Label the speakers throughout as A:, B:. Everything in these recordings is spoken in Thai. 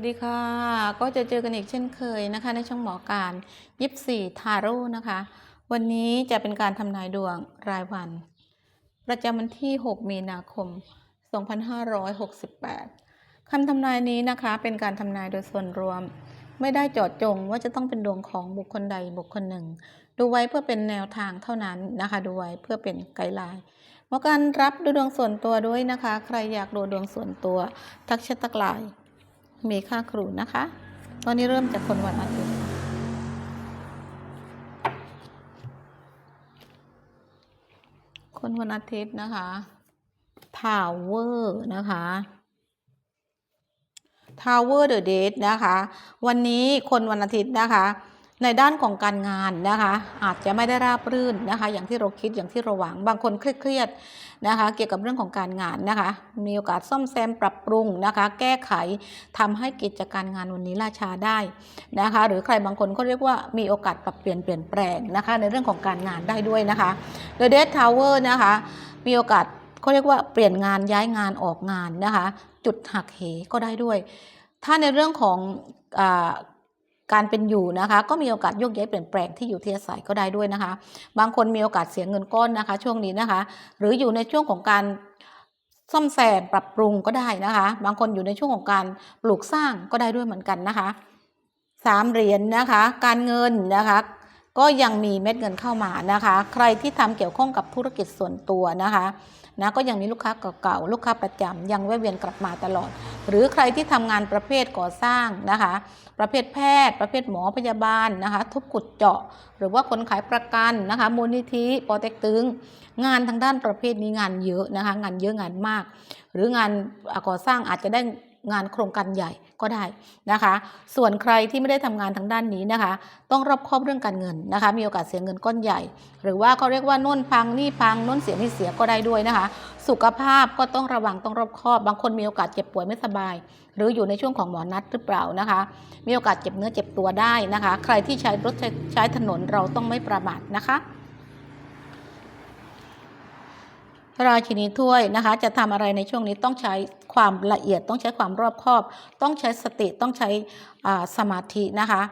A: วัสดีค่ะ ก็จะเจอกันอีกเช่นเคยนะคะ ในช่องหมอการยิบสี่ทาโร่นะคะ วันนี้จะเป็นการทำนายดวงรายวัน ประจำวันที่ 6 มีนาคม 2568คำทำนายนี้นะคะเป็นการทำนายโดยส่วนรวม ไม่ได้เจาะจงว่าจะต้องเป็นดวงของบุคคลใดบุคคลหนึ่ง ดูไว้เพื่อเป็นแนวทางเท่านั้นนะคะ ดูไว้เพื่อเป็นไกด์ไลน์หมอการรับดูดวงส่วนตัวด้วยนะคะ ใครอยากดูดวงส่วนตัว ทักแชททักไลน์ มีค่าครูนะคะ ตอนนี้เริ่มจากคนวันอาทิตย์คนวันอาทิตย์นะคะทาวเวอร์นะคะทาวเวอร์เดอะเดทนะคะ วันนี้คนวันอาทิตย์นะคะ ในด้านของการงานนะคะ อาจจะไม่ได้ราบรื่นนะคะ อย่างที่เราคิดอย่างที่เราหวัง บางคนเครียดๆนะคะ เกี่ยวกับเรื่องของการงานนะคะ มีโอกาสซ่อมแซมปรับปรุงนะคะ แก้ไขทำให้กิจการงานวันนี้ล่าช้าได้นะคะ หรือใครบางคนก็เรียกว่ามีโอกาสปรับเปลี่ยนเปลี่ยนแปลงนะคะ ในเรื่องของการงานได้ด้วยนะคะ The Date Tower นะคะ มีโอกาสเขาเรียกว่าเปลี่ยนงานย้ายงานออกงานนะคะ จุดหักเหก็ได้ด้วย ถ้าในเรื่องของ การเป็นอยู่นะคะ ก็มีโอกาสโยกย้ายเปลี่ยนแปลงที่อยู่ที่อาศัยก็ได้ด้วยนะคะ บางคนมีโอกาสเสียเงินก้อนนะคะ ช่วงนี้นะคะ หรืออยู่ในช่วงของการซ่อมแซมปรับปรุงก็ได้นะคะ บางคนอยู่ในช่วงของการปลูกสร้างก็ได้ด้วยเหมือนกันนะคะสามเหรียญนนะคะ การเงินนะคะ ก็ยังมีเม็ดเงินเข้ามานะคะ ใครที่ทำเกี่ยวข้องกับธุรกิจส่วนตัวนะคะ นะก็ยังมีลูกค้าเก่าๆลูกค้าประจำยังแวะเวียนกลับมาตลอด หรือใครที่ทำงานประเภทก่อสร้างนะคะ ประเภทแพทย์ ประเภทหมอพยาบาลนะคะ ทุบขุดเจาะ หรือว่าคนขายประกันนะคะ มูลนิธิปอเต็กตึงงานทางด้านประเภทนี้งานเยอะนะคะ งานเยอะงานมาก หรืองานก่อสร้างอาจจะได้ งานโครงการใหญ่ก็ได้นะคะ ส่วนใครที่ไม่ได้ทำงานทางด้านนี้นะคะ ต้องรอบคอบเรื่องการเงินนะคะ มีโอกาสเสียเงินก้อนใหญ่ หรือว่าเขาเรียกว่านุ่นพังนี่พังนุ่นเสียนี่เสียก็ได้ด้วยนะคะ สุขภาพก็ต้องระวังต้องรอบคอบ บางคนมีโอกาสเจ็บป่วยไม่สบาย หรืออยู่ในช่วงของหมอนัดหรือเปล่านะคะ มีโอกาสเจ็บเนื้อเจ็บตัวได้นะคะ ใครที่ใช้รถใช้ใชถนนเราต้องไม่ประมาทนะคะราชินีถ้วยนะคะ จะทำอะไรในช่วงนี้ต้องใช้ ความละเอียดต้องใช้ความรอบคอบ ต้องใช้สติต้องใช้สมาธินะคะ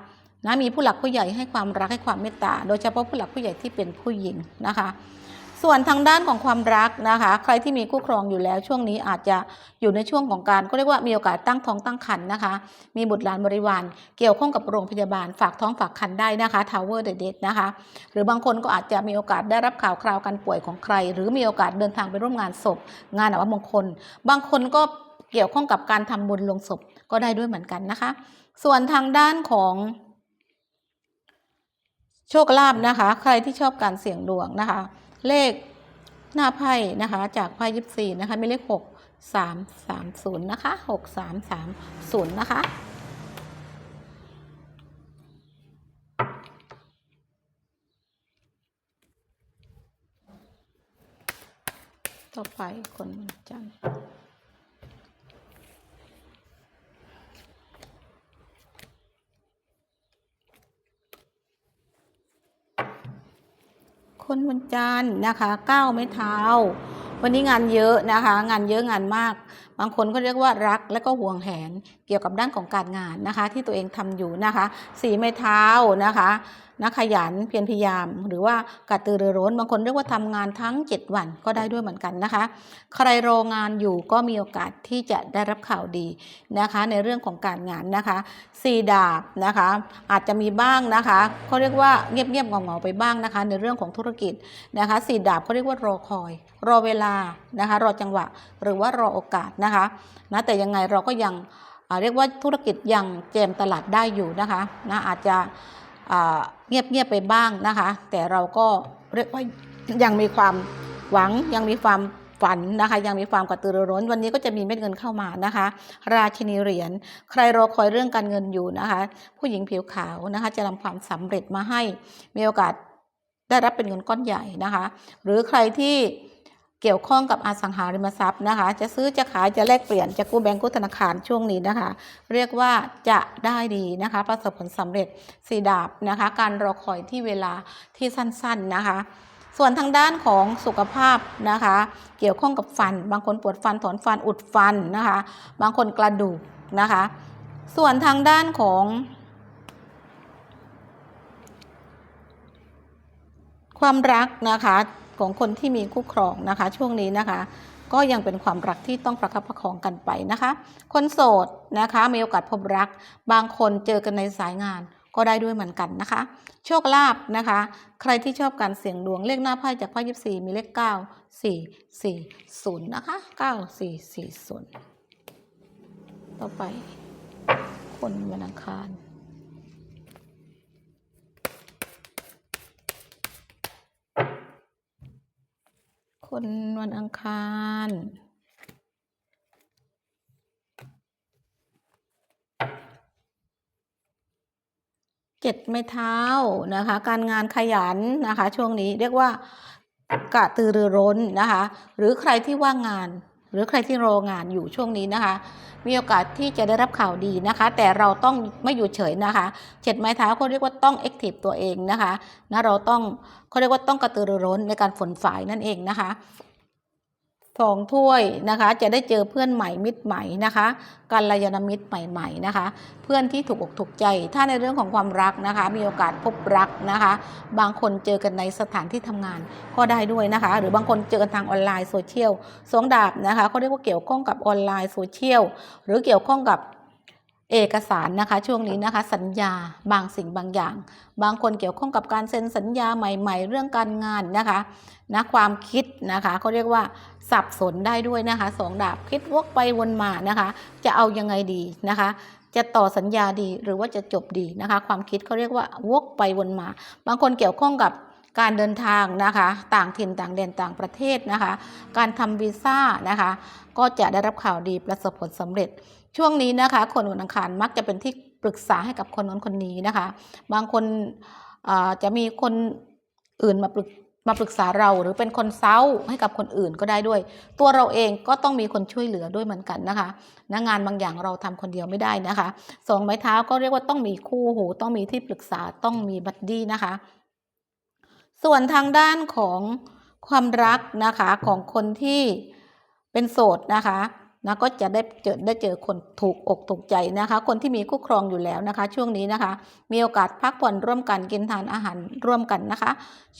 A: นะมีผู้หลักผู้ใหญ่ให้ความรักให้ความเมตตา โดยเฉพาะผู้หลักผู้ใหญ่ที่เป็นผู้หญิงนะคะ ส่วนทางด้านของความรักนะคะ ใครที่มีคู่ครองอยู่แล้วช่วงนี้อาจจะอยู่ในช่วงของการก็เรียกว่ามีโอกาสตั้งท้องตั้งครรภ์นะคะ มีบุตรหลานบริวารเกี่ยวข้องกับโรงพยาบาลฝากท้องฝากครรภ์ได้นะคะ Tower the Dead นะคะ หรือบางคนก็อาจจะมีโอกาสได้รับข่าวคราวการป่วยของใคร หรือมีโอกาสเดินทางไปร่วมงานศพ งานอวมงคล บางคนก็เกี่ยวข้องกับการทำบุญลงศพก็ได้ด้วยเหมือนกันนะคะ ส่วนทางด้านของโชคลาภนะคะ ใครที่ชอบการเสี่ยงดวงนะคะ เลขหน้าไพ่นะคะ จากไพ่ยิปซีนะคะมีเลขหกสามสามศูนย์นะคะหกสามสามศูนย์นะคะต่อไปคนวันจันทร์ คนวันจันทร์นะคะก้าวไม่เท้า วันนี้งานเยอะนะคะ งานเยอะงานมาก บางคนก็เรียกว่ารักและก็ห่วงแหนเกี่ยวกับด้านของการงานนะคะ ที่ตัวเองทำอยู่นะคะ สีไม้เท้านะคะ นักขยันเพียรพยายาม หรือว่ากระตือรือร้นบางคนเรียกว่าทำงานทั้ง 7 วันก็ได้ด้วยเหมือนกันนะคะ ใครรองานอยู่ก็มีโอกาสที่จะได้รับข่าวดีนะคะ ในเรื่องของการงานนะคะสีดาบนะคะ อาจจะมีบ้างนะคะเขาเรียกว่าเงียบๆเงาๆไปบ้างนะคะ ในเรื่องของธุรกิจนะคะสีดาบเขาเรียกว่ารอคอย รอเวลานะคะ รอจังหวะ หรือว่ารอโอกาสนะคะนะแต่ยังไงเราก็ยังเรียกว่าธุรกิจยังเจมตลาดได้อยู่นะคะนะอาจจะ เงียบๆไปบ้างนะคะ แต่เราก็เรียกว่ายังมีความหวังยังมีความฝันนะคะ ยังมีความกระตือรือร้น วันนี้ก็จะมีเม็ดเงินเข้ามานะคะ ราชินีเหรียญใครรอคอยเรื่องการเงินอยู่นะคะ ผู้หญิงผิวขาวนะคะ จะนำความสำเร็จมาให้มีโอกาสได้รับเป็นเงินก้อนใหญ่นะคะ หรือใครที่ เกี่ยวข้องกับอสังหาริมทรัพย์นะคะ จะซื้อจะขายจะแลกเปลี่ยนจะกู้แบงก์กู้ธนาคารช่วงนี้นะคะ เรียกว่าจะได้ดีนะคะ ประสบผลสำเร็จสีดาบนะคะ การรอคอยที่เวลาที่สั้นๆนะคะ ส่วนทางด้านของสุขภาพนะคะ เกี่ยวข้องกับฟัน บางคนปวดฟันถอนฟันอุดฟันนะคะ บางคนกระดูกนะคะ ส่วนทางด้านของความรักนะคะ ของคนที่มีคู่ครองนะคะ ช่วงนี้นะคะ ก็ยังเป็นความรักที่ต้องประคับประคองกันไปนะคะ คนโสดนะคะมีโอกาสพบรัก บางคนเจอกันในสายงานก็ได้ด้วยเหมือนกันนะคะ โชคลาภนะคะ ใครที่ชอบการเสี่ยงดวงเลขหน้าไพ่จากไพ่ยิบสี่มีเลข9 4 4 0นะคะ9 4 4 0ต่อไป คนวันอังคาร คนวันอังคาร เจ็ดไม้เท้านะคะ การงานขยันนะคะ ช่วงนี้เรียกว่ากระตือรือร้นนะคะ หรือใครที่ว่างงาน หรือใครที่รองานอยู่ช่วงนี้นะคะ มีโอกาสที่จะได้รับข่าวดีนะคะ แต่เราต้องไม่อยู่เฉยนะคะเจ็ดไม้เท้าเขาเรียกว่าต้อง active ตัวเองนะคะนะเราต้องเขาเรียกว่าต้องกระตือรือร้นในการฝนฝ่ายนั่นเองนะคะ สองถ้วยนะคะ จะได้เจอเพื่อนใหม่มิตรใหม่นะคะกัลยาณมิตรใหม่ๆนะคะ เพื่อนที่ถูกอกถูกใจ ถ้าในเรื่องของความรักนะคะ มีโอกาสพบรักนะคะ บางคนเจอกันในสถานที่ทำงานก็ได้ด้วยนะคะ หรือบางคนเจอกันทางออนไลน์โซเชียลสองดาบนะคะเขาเรียกว่าเกี่ยวข้องกับออนไลน์โซเชียลหรือเกี่ยวข้องกับ เอกสารนะคะช่วงนี้นะคะสัญญาบางสิ่งบางอย่าง บางคนเกี่ยวข้องกับการเซ็นสัญญาใหม่ ๆ เรื่องการงานนะคะนะความคิดนะคะเขาเรียกว่าสับสนได้ด้วยนะคะสองดาบคิดวกไปวนมานะคะ จะเอายังไงดีนะคะ จะต่อสัญญาดีหรือว่าจะจบดีนะคะ ความคิดเขาเรียกว่าวกไปวนมา บางคนเกี่ยวข้องกับการเดินทางนะคะ ต่างถิ่นต่างแดนต่างประเทศนะคะ การทำวีซ่านะคะ ก็จะได้รับข่าวดีประสบผลสำเร็จ ช่วงนี้นะคะ คนวันอังคารมักจะเป็นที่ปรึกษาให้กับคนนั้นคนนี้นะคะ บางคนจะมีคนอื่นมาปรึกมาปรึกษาเราหรือเป็นคนเศร้าให้กับคนอื่นก็ได้ด้วย ตัวเราเองก็ต้องมีคนช่วยเหลือด้วยเหมือนกันนะคะนะงานบางอย่างเราทำคนเดียวไม่ได้นะคะสองไม้เท้าก็เรียกว่าต้องมีคู่หู ต้องมีที่ปรึกษาต้องมีบัดดี้นะคะ ส่วนทางด้านของความรักนะคะของคนที่เป็นโสดนะคะ นะก็จะได้เจอได้เจอคนถูกอกถูกใจนะคะ คนที่มีคู่ครองอยู่แล้วนะคะ ช่วงนี้นะคะ มีโอกาสพักผ่อนร่วมกันกินทานอาหารร่วมกันนะคะ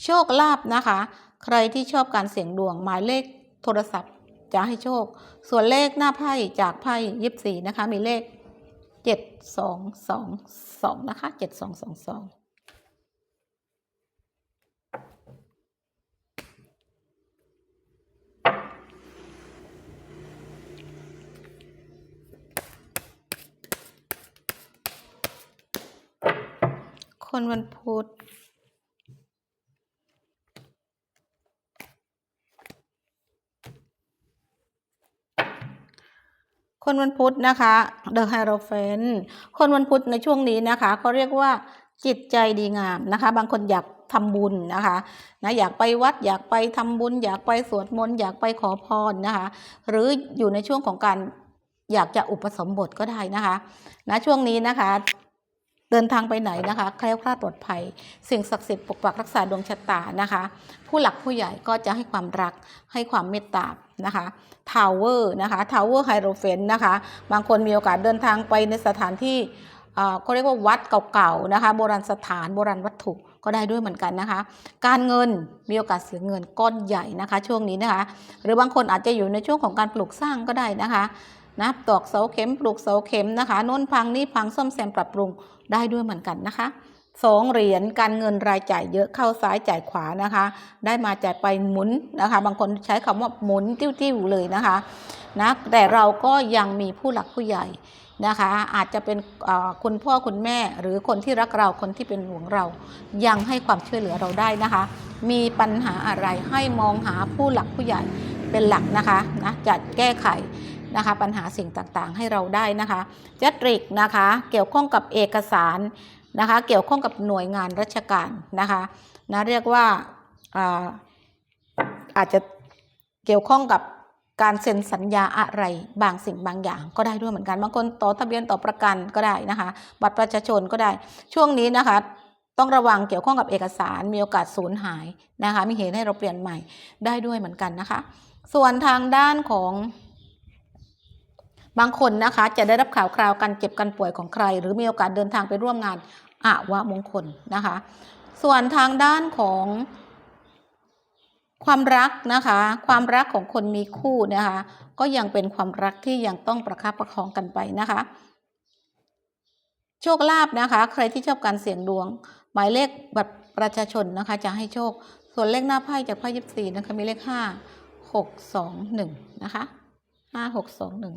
A: โชคลาภนะคะ ใครที่ชอบการเสี่ยงดวงหมายเลขโทรศัพท์จะให้โชค ส่วนเลขหน้าไพ่จากไพ่ยิบสี่นะคะ มีเลขเจ็ดสองสองสองนะคะเจ็ดสองสองสอง คนวันพุธคนวันพุธนะคะ The Hierophant คนวันพุธในช่วงนี้นะคะเขาเรียกว่าจิตใจดีงามนะคะ บางคนอยากทำบุญนะคะนะอยากไปวัดอยากไปทำบุญ อยากไปสวดมนต์อยากไปขอพรนะคะ หรืออยู่ในช่วงของการอยากจะอุปสมบทก็ได้นะคะนะช่วงนี้นะคะ เดินทางไปไหนนะคะแคล้วคลาดปลอดภัย สิ่งศักดิ์สิทธิ์ปกปักรักษาดวงชะตานะคะ ผู้หลักผู้ใหญ่ก็จะให้ความรักให้ความเมตตานะคะทาวเวอร์นะคะทาวเวอร์ไฮโรเฟนนะคะบางคนมีโอกาสเดินทางไปในสถานที่เขาเรียกว่าวัดเก่าๆนะคะโบราณสถานโบราณวัตถุก็ได้ด้วยเหมือนกันนะคะ การเงินมีโอกาสเสียเงินก้อนใหญ่นะคะ ช่วงนี้นะคะ หรือบางคนอาจจะอยู่ในช่วงของการปลูกสร้างก็ได้นะคะ นะตอกเสาเข็มปลูกเสาเข็มนะคะน้นพังนี่พังซ่อมแซมปรับปรุงได้ด้วยเหมือนกันนะคะสองเหรียญการเงินรายจ่ายเยอะเข้าซ้ายจ่ายขวานะคะ ได้มาจ่ายไปหมุนนะคะ บางคนใช้คำว่าหมุนติ้วๆเลยนะคะนะแต่เราก็ยังมีผู้หลักผู้ใหญ่นะคะ อาจจะเป็นคุณพ่อคุณแม่หรือคนที่รักเราคนที่เป็นห่วงเรา ยังให้ความช่วยเหลือเราได้นะคะ มีปัญหาอะไรให้มองหาผู้หลักผู้ใหญ่เป็นหลักนะคะนะจะแก้ไข นะคะปัญหาสิ่งต่างๆ ให้เราได้นะคะจัตริกนะคะเกี่ยวข้องกับเอกสารนะคะเกี่ยวข้องกับหน่วยงานราชการนะคะนะเรียกว่าอ่าอาจจะเกี่ยวข้องกับการเซ็นสัญญาอะไรบางสิ่งบางอย่างก็ได้ด้วยเหมือนกันบางคนต่อทะเบียนต่อประกันก็ได้นะคะบัตรประชาชนก็ได้ช่วงนี้นะคะต้องระวังเกี่ยวข้องกับเอกสารมีโอกาสสูญหายนะคะมีเหตุให้เราเปลี่ยนใหม่ได้ด้วยเหมือนกันนะคะ ส่วนทางด้านของ บางคนนะคะจะได้รับข่าวคราวการเจ็บการป่วยของใคร หรือมีโอกาสเดินทางไปร่วมงานอาวะมงคลนะคะ ส่วนทางด้านของความรักนะคะ ความรักของคนมีคู่นะคะ ก็ยังเป็นความรักที่ยังต้องประคับประคองกันไปนะคะ โชคลาภนะคะ ใครที่ชอบการเสี่ยงดวง หมายเลขบัตรประชาชนนะคะ จะให้โชค ส่วนเลขหน้าไพ่จากไพ่ยิบสี่นะคะมีเลขห้าหกสองหนึ่งนะคะห้าหกสองหนึ่ง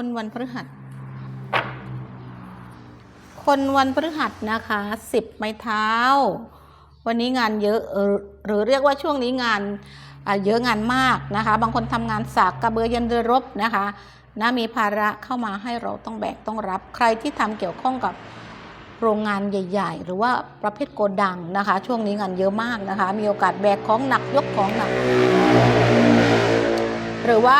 A: คนวันพฤหัส คนวันพฤหัสนะคะสิบไม้เท้า วันนี้งานเยอะหรือเรียกว่าช่วงนี้งานเยอะงานมากนะคะ บางคนทำงานสากกระเบือยันเรือรบนะคะนะมีภาระเข้ามาให้เราต้องแบกต้องรับ ใครที่ทำเกี่ยวข้องกับโรงงานใหญ่ ๆ หรือว่าประเภทโกดังนะคะ ช่วงนี้งานเยอะมากนะคะ มีโอกาสแบกของหนักยกของหนัก หรือว่า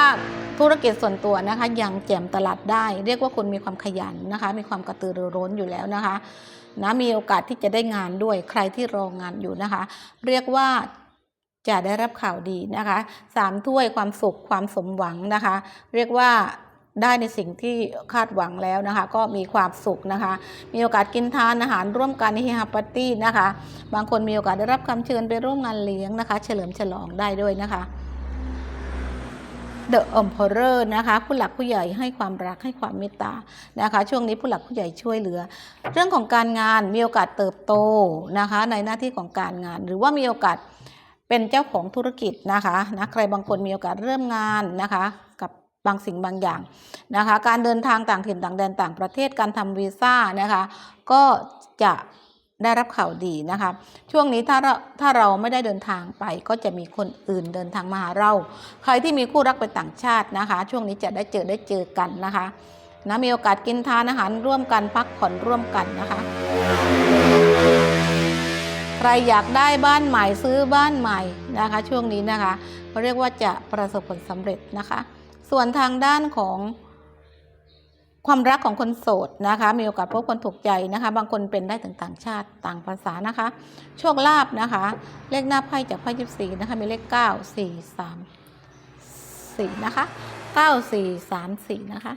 A: ธุรกิจส่วนตัวนะคะยังแจมตลาดได้ เรียกว่าคุณมีความขยันนะคะ มีความกระตือรือร้นอยู่แล้วนะคะนะมีโอกาสที่จะได้งานด้วยใครที่รองานอยู่นะคะ เรียกว่าจะได้รับข่าวดีนะคะสามถ้วยความสุขความสมหวังนะคะ เรียกว่าได้ในสิ่งที่คาดหวังแล้วนะคะ ก็มีความสุขนะคะ มีโอกาสกินทานอาหารร่วมกันในเฮฮาปาร์ตี้นะคะ บางคนมีโอกาสได้รับคำเชิญไปร่วมงานเลี้ยงนะคะ เฉลิมฉลองได้ด้วยนะคะ The Emperor นะคะผู้หลักผู้ใหญ่ให้ความรักให้ความเมตตานะคะช่วงนี้ผู้หลักผู้ใหญ่ช่วยเหลือ เรื่องของการงานมีโอกาสเติบโตนะคะในหน้าที่ของการงาน หรือว่ามีโอกาสเป็นเจ้าของธุรกิจนะคะนะใครบางคนมีโอกาสเริ่มงานนะคะกับบางสิ่งบางอย่างนะคะการเดินทางต่างถิ่นต่างแดนต่างประเทศการทำวีซ่านะคะก็จะ ได้รับข่าวดีนะคะ ช่วงนี้ถ้าเราถ้าเราไม่ได้เดินทางไป ก็จะมีคนอื่นเดินทางมาหาเรา ใครที่มีคู่รักไปต่างชาตินะคะ ช่วงนี้จะได้เจอได้เจอกันนะคะนะมีโอกาสกินทานอาหารร่วมกันพักผ่อนร่วมกันนะคะ ใครอยากได้บ้านใหม่ซื้อบ้านใหม่นะคะ ช่วงนี้นะคะเขาเรียกว่าจะประสบผลสำเร็จนะคะ ส่วนทางด้านของ ความรักของคนโสดนะคะ มีโอกาสพบคนถูกใจนะคะ บางคนเป็นได้ถึงต่างชาติต่างภาษานะคะ โชคลาภนะคะ เลขหน้าไพ่จากไพ่ยิบสี่นะคะ มีเลขเก้าสี่สามสี่นะคะเก้าสี่สามสี่นะคะ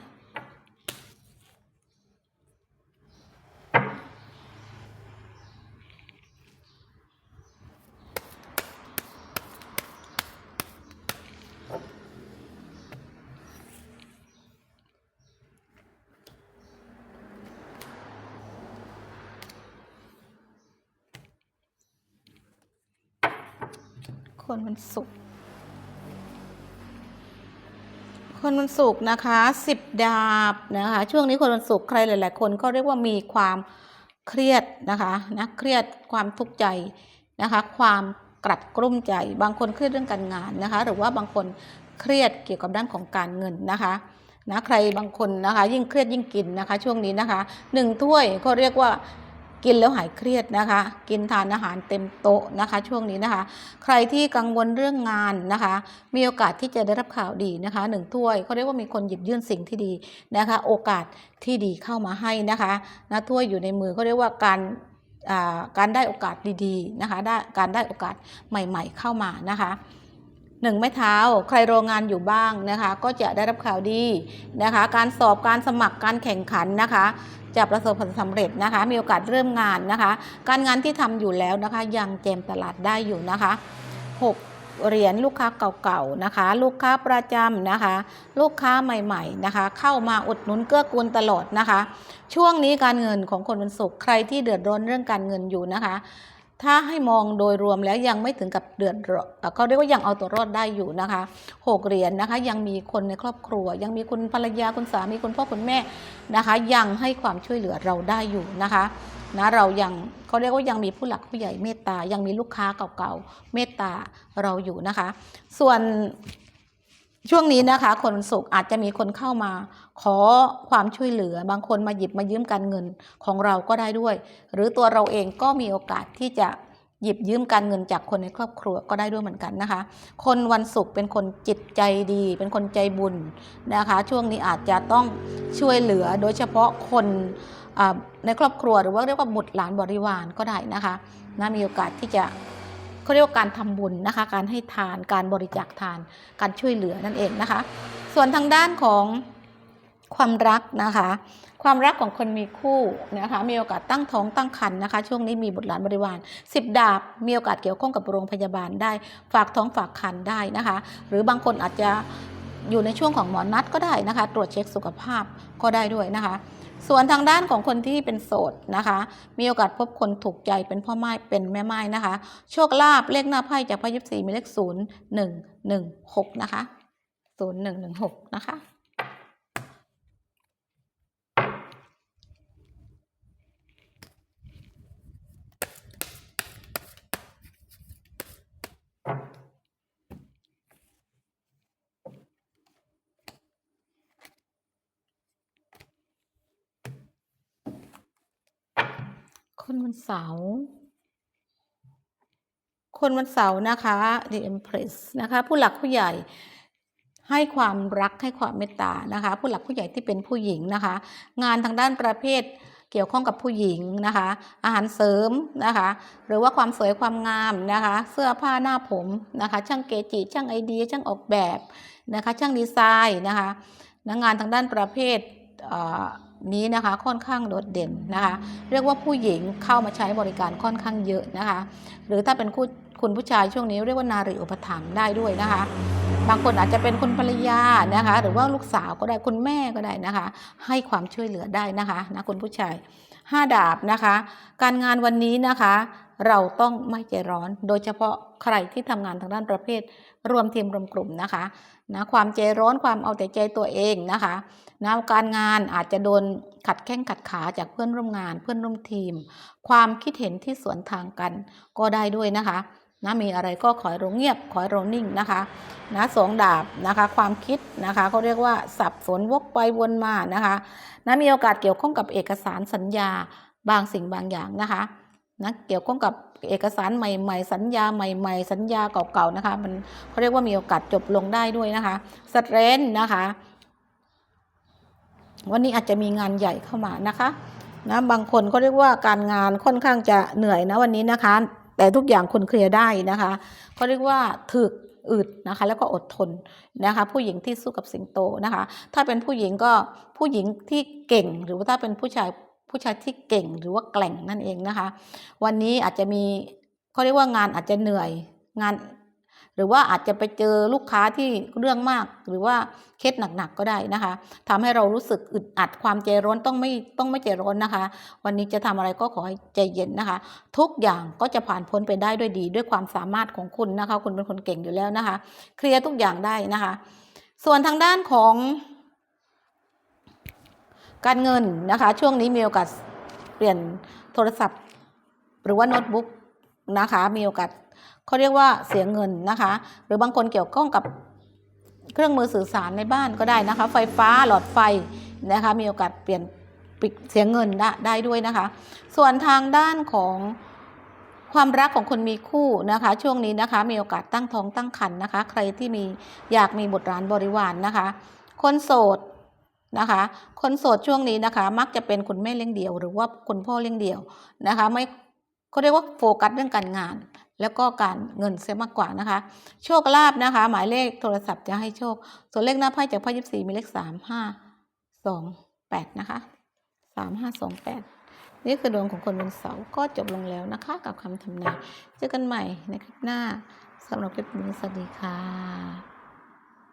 A: คนวันศุกร์คนวันศุกร์นะคะสิบดาบนะคะ ช่วงนี้คนวันศุกร์ใครหลาย ๆ คนก็เรียกว่ามีความเครียดนะคะนะเครียดความทุกข์ใจนะคะ ความกลัดกลุ้มใจ บางคนเครียดเรื่องการงานนะคะ หรือว่าบางคนเครียดเกี่ยวกับด้านของการเงินนะคะนะใครบางคนนะคะ ยิ่งเครียดยิ่งกินนะคะ ช่วงนี้นะคะหนึ่งถ้วยก็เรียกว่า กินแล้วหายเครียดนะคะ กินทานอาหารเต็มโต๊ะนะคะ ช่วงนี้นะคะ ใครที่กังวลเรื่องงานนะคะ มีโอกาสที่จะได้รับข่าวดีนะคะหนึ่งถ้วยเขาเรียกว่ามีคนหยิบยื่นสิ่งที่ดีนะคะ โอกาสที่ดีเข้ามาให้นะคะนะถ้วยอยู่ในมือเขาเรียกว่าการการได้โอกาสดีๆนะคะได้การได้โอกาสใหม่ๆเข้ามานะคะหนึ่งไม้เท้าใครโรงงานอยู่บ้างนะคะ ก็จะได้รับข่าวดีนะคะ การสอบการสมัครการแข่งขันนะคะ จะประสบผลสำเร็จนะคะ มีโอกาสเริ่มงานนะคะ การงานที่ทำอยู่แล้วนะคะ ยังเจมตลาดได้อยู่นะคะ 6เหรียญลูกค้าเก่าๆนะคะ ลูกค้าประจำนะคะ ลูกค้าใหม่ๆนะคะ เข้ามาอุดหนุนเกื้อกูลตลอดนะคะ ช่วงนี้การเงินของคนวันศุกร์ใครที่เดือดร้อนเรื่องการเงินอยู่นะคะ ถ้าให้มองโดยรวมแล้วยังไม่ถึงกับเดือดร้อนเอ่อเขาเรียกว่ายังเอาตัวรอดได้อยู่นะคะหกเหรียญนะคะ ยังมีคนในครอบครัว ยังมีคุณภรรยาคุณสามีคุณพ่อคุณแม่นะคะ ยังให้ความช่วยเหลือเราได้อยู่นะคะนะเรายังเขาเรียกว่ายังมีผู้หลักผู้ใหญ่เมตตายังมีลูกค้าเก่าๆเมตตาเราอยู่นะคะ ส่วน ช่วงนี้นะคะ คนวันศุกร์อาจจะมีคนเข้ามา ขอความช่วยเหลือบางคนมาหยิบมายืมการเงินของเราก็ได้ด้วย หรือตัวเราเองก็มีโอกาสที่จะหยิบยืมการเงินจากคนในครอบครัวก็ได้ด้วยเหมือนกันนะคะ คนวันศุกร์เป็นคนจิตใจดี เป็นคนใจบุญนะคะ ช่วงนี้อาจจะต้องช่วยเหลือโดยเฉพาะคนในครอบครัวหรือว่าเรียกว่าบุตรหลานบริวารก็ได้นะคะนะมีโอกาสที่จะ เขาเรียกว่าการทำบุญนะคะ การให้ทาน การบริจาคทาน การช่วยเหลือนั่นเองนะคะ ส่วนทางด้านของความรักนะคะ ความรักของคนมีคู่นะคะ มีโอกาสตั้งท้องตั้งครรภ์นะคะ ช่วงนี้มีบุตรหลานบริวารสิบดาบ มีโอกาสเกี่ยวข้องกับโรงพยาบาลได้ ฝากท้องฝากครรภ์ได้นะคะ หรือบางคนอาจจะอยู่ในช่วงของหมอนัดก็ได้นะคะ ตรวจเช็คสุขภาพก็ได้ด้วยนะคะ ส่วนทางด้านของคนที่เป็นโสดนะคะ มีโอกาสพบคนถูกใจเป็นพ่อไม้เป็นแม่ไม้นะคะ โชคลาภเลขหน้าไพ่จากไพ่ยิบสี่มีเลขศูนย์หนึ่งหนึ่งหกนะคะศูนย์หนึ่งหนึ่งหกนะคะ คนวันเสาร์คนวันเสาร์นะคะ The Empress นะคะ ผู้หลักผู้ใหญ่ให้ความรักให้ความเมตตานะคะ ผู้หลักผู้ใหญ่ที่เป็นผู้หญิงนะคะ งานทางด้านประเภทเกี่ยวข้องกับผู้หญิงนะคะ อาหารเสริมนะคะ หรือว่าความสวยความงามนะคะ เสื้อผ้าหน้าผมนะคะ ช่างเกจิช่างไอเดียช่างออกแบบนะคะ ช่างดีไซน์นะคะงานทางด้านประเภท นี้นะคะค่อนข้างโดดเด่นนะคะเรียกว่าผู้หญิงเข้ามาใช้บริการค่อนข้างเยอะนะคะหรือถ้าเป็นคุณคุณผู้ชายช่วงนี้เรียกว่านารีอุปถัมภ์ได้ด้วยนะคะบางคนอาจจะเป็นคุณภรรยานะคะ หรือว่าลูกสาวก็ได้คุณแม่ก็ได้นะคะ ให้ความช่วยเหลือได้นะคะนะคุณผู้ชายห้าดาบนะคะ การงานวันนี้นะคะ เราต้องไม่ใจร้อน โดยเฉพาะใครที่ทำงานทางด้านประเภทรวมทีมรวมกลุ่มนะคะนะความใจร้อนความเอาแต่ใจตัวเองนะคะ นะการงานอาจจะโดนขัดแข้งขัดขาจากเพื่อนร่วมงาน เพื่อนร่วมทีม ความคิดเห็นที่สวนทางกันก็ได้ด้วยนะคะนะมีอะไรก็ขอให้เราเงียบขอให้เรานิ่งนะคะนะสองดาบนะคะ ความคิดนะคะเขาเรียกว่าสับสนวกไปวนมานะคะนะมีโอกาสเกี่ยวข้องกับเอกสารสัญญาบางสิ่งบางอย่างนะคะนะเกี่ยวข้องกับเอกสารใหม่ ๆ สัญญาใหม่ ๆ สัญญาเก่าๆนะคะ มันเขาเรียกว่ามีโอกาสจบลงได้ด้วยนะคะสเตรนนะคะ วันนี้อาจจะมีงานใหญ่เข้ามานะคะนะบางคนก็เรียกว่าการงานค่อนข้างจะเหนื่อยนะวันนี้นะคะ แต่ทุกอย่างคุณเคลียร์ได้นะคะเขาเรียกว่าถึกอึดนะคะแล้วก็อดทนนะคะ ผู้หญิงที่สู้กับสิงโตนะคะ ถ้าเป็นผู้หญิงก็ผู้หญิงที่เก่ง หรือว่าถ้าเป็นผู้ชายผู้ชายที่เก่งหรือว่าแกล่งนั่นเองนะคะ วันนี้อาจจะมีเขาเรียกว่างานอาจจะเหนื่อยงาน หรือว่าอาจจะไปเจอลูกค้าที่เรื่องมาก หรือว่าเคสหนักๆก็ได้นะคะทำให้เรารู้สึกอึดอัดความใจร้อนต้องไม่ต้องไม่ใจร้อนนะคะ วันนี้จะทำอะไรก็ขอให้ใจเย็นนะคะ ทุกอย่างก็จะผ่านพ้นไปได้ด้วยดี ด้วยความสามารถของคุณนะคะ คุณเป็นคนเก่งอยู่แล้วนะคะ เคลียร์ทุกอย่างได้นะคะ ส่วนทางด้านของการเงินนะคะ ช่วงนี้มีโอกาสเปลี่ยนโทรศัพท์ หรือว่าโน้ตบุ๊กนะคะ มีโอกาส เขาเรียกว่าเสียเงินนะคะ หรือบางคนเกี่ยวข้องกับเครื่องมือสื่อสารในบ้านก็ได้นะคะ ไฟฟ้าหลอดไฟนะคะมีโอกาสเปลี่ยนปิดเสียเงินได้ได้ด้วยนะคะ ส่วนทางด้านของความรักของคนมีคู่นะคะ ช่วงนี้นะคะ มีโอกาสตั้งท้องตั้งครรภ์นะคะ ใครที่มีอยากมีบุตรหลานบริวารนนะคะ คนโสดนะคะ คนโสดช่วงนี้นะคะ มักจะเป็นคุณแม่เลี้ยงเดี่ยว หรือว่าคุณพ่อเลี้ยงเดี่ยวนะคะ ไม่เขาเรียกว่าโฟกัสเรื่องการงาน แล้วก็การเงินเสียมากกว่านะคะ โชคลาภนะคะ หมายเลขโทรศัพท์จะให้โชค ส่วนเลขหน้าไพ่จากไพ่ยิบสี่มีเลขสามห้าสองแปดนะคะสามห้าสองแปดนี่คือดวงของคนวันเสาร์ก็จบลงแล้วนะคะ กับคำทำนายเจอกันใหม่ในคลิปหน้าสำหรับคลิปนี้สวัสดีค่ะ